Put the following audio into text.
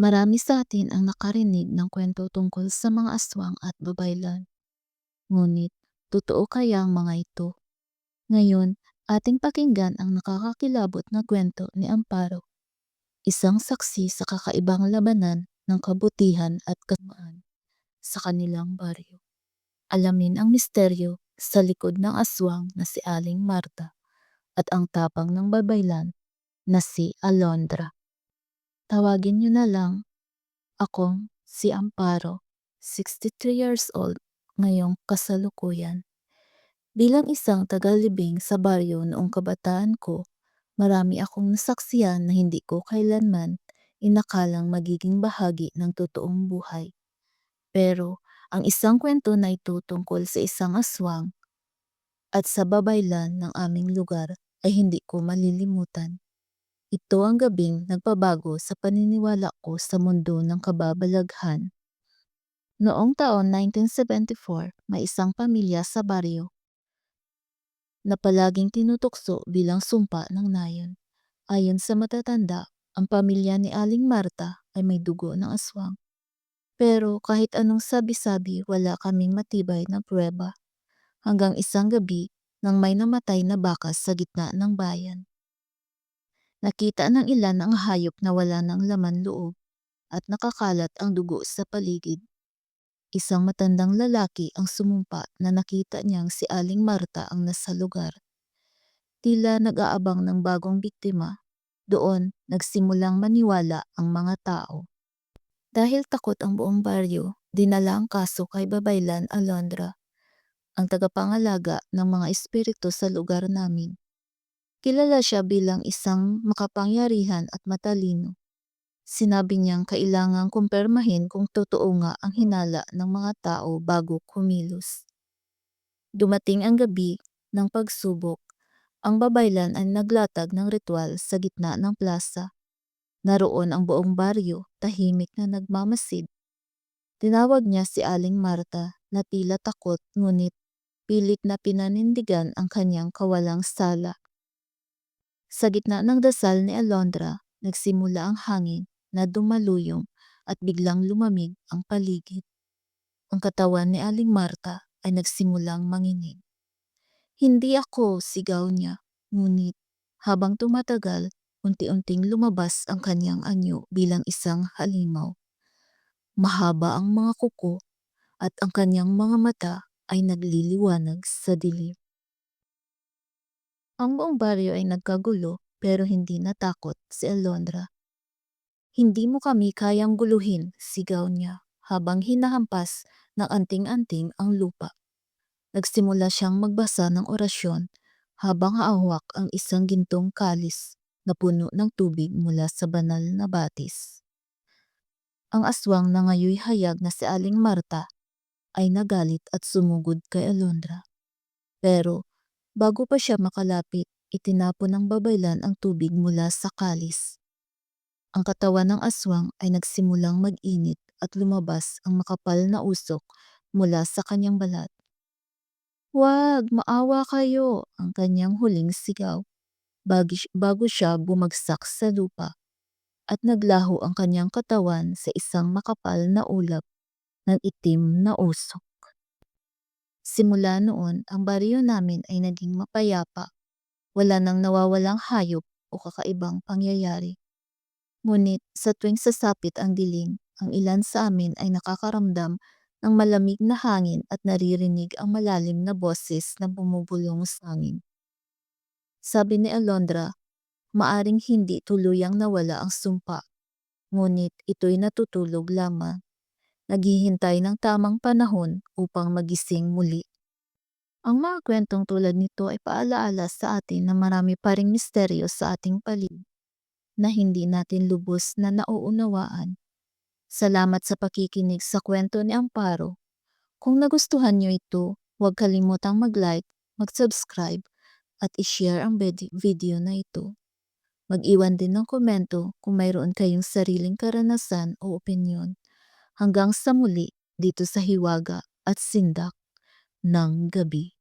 Marami sa atin ang nakarinig ng kwento tungkol sa mga aswang at babaylan. Ngunit, totoo kaya ang mga ito? Ngayon, ating pakinggan ang nakakakilabot na kwento ni Amparo. Isang saksi sa kakaibang labanan ng kabutihan at kasamaan sa kanilang baryo. Alamin ang misteryo sa likod ng aswang na si Aling Marta at ang tapang ng babaylan na si Alondra. Tawagin niyo na lang akong si Amparo, 63 years old, ngayong kasalukuyan. Bilang isang tagalibing sa baryo noong kabataan ko, marami akong nasaksiyan na hindi ko kailanman inakalang magiging bahagi ng totoong buhay. Pero ang isang kwento na ito tungkol sa isang aswang at sa babaylan ng aming lugar ay hindi ko malilimutan. Ito ang gabing nagpabago sa paniniwala ko sa mundo ng kababalaghan. Noong taon 1974, may isang pamilya sa baryo na palaging tinutokso bilang sumpa ng nayon. Ayon sa matatanda, ang pamilya ni Aling Marta ay may dugo ng aswang. Pero kahit anong sabi-sabi, wala kaming matibay na pruweba. Hanggang isang gabi nang may namatay na bakas sa gitna ng bayan. Nakita ng ilan ang hayop na wala ng laman loob at nakakalat ang dugo sa paligid. Isang matandang lalaki ang sumumpa na nakita niyang si Aling Marta ang nasa lugar. Tila nag-aabang ng bagong biktima. Doon, nagsimulang maniwala ang mga tao. Dahil takot ang buong baryo, dinala ang kaso kay Babaylan Alondra, ang tagapangalaga ng mga espiritu sa lugar namin. Kilala siya bilang isang makapangyarihan at matalino. Sinabi niyang kailangang kumpirmahin kung totoo nga ang hinala ng mga tao bago kumilos. Dumating ang gabi ng pagsubok. Ang babaylan ay naglatag ng ritual sa gitna ng plaza. Naroon ang buong baryo, tahimik na nagmamasid. Tinawag niya si Aling Marta na tila takot ngunit pilit na pinanindigan ang kanyang kawalang sala. Sa gitna ng dasal ni Alondra, nagsimula ang hangin na dumaluyong at biglang lumamig ang paligid. Ang katawan ni Aling Marta ay nagsimulang manginig. Hindi ako, sigaw niya, ngunit habang tumatagal, unti-unting lumabas ang kanyang anyo bilang isang halimaw. Mahaba ang mga kuko at ang kanyang mga mata ay nagliliwanag sa dilim. Ang buong baryo ay nagkagulo pero hindi natakot si Alondra. Hindi mo kami kayang guluhin, sigaw niya habang hinahampas ng anting-anting ang lupa. Nagsimula siyang magbasa ng orasyon habang hawak ang isang gintong kalis na puno ng tubig mula sa banal na batis. Ang aswang na ngayoy hayag na si Aling Marta ay nagalit at sumugod kay Alondra. Pero Bago pa siya makalapit, itinapon ng babaylan ang tubig mula sa kalis. Ang katawan ng aswang ay nagsimulang mag-init at lumabas ang makapal na usok mula sa kanyang balat. Huwag, maawa kayo, ang kanyang huling sigaw. Bago siya bumagsak sa lupa at naglaho ang kanyang katawan sa isang makapal na ulap ng itim na usok. Simula noon, ang baryo namin ay naging mapayapa. Wala nang nawawalang hayop o kakaibang pangyayari. Ngunit sa tuwing sasapit ang dilim, ang ilan sa amin ay nakakaramdam ng malamig na hangin at naririnig ang malalim na boses na bumubulong sa hangin. Sabi ni Alondra, maaring hindi tuluyang nawala ang sumpa, ngunit ito'y natutulog lamang naghihintay ng tamang panahon upang magising muli. Ang mga kwentong tulad nito ay paalaala sa atin na marami pa ring misteryo sa ating paligid na hindi natin lubos na nauunawaan. Salamat sa pakikinig sa kwento ni Amparo. Kung nagustuhan niyo ito, huwag kalimutang mag-like, mag-subscribe, at i-share ang video na ito. Mag-iwan din ng komento kung mayroon kayong sariling karanasan o opinyon. Hanggang sa muli dito sa Hiwaga at Sindak ng Gabi.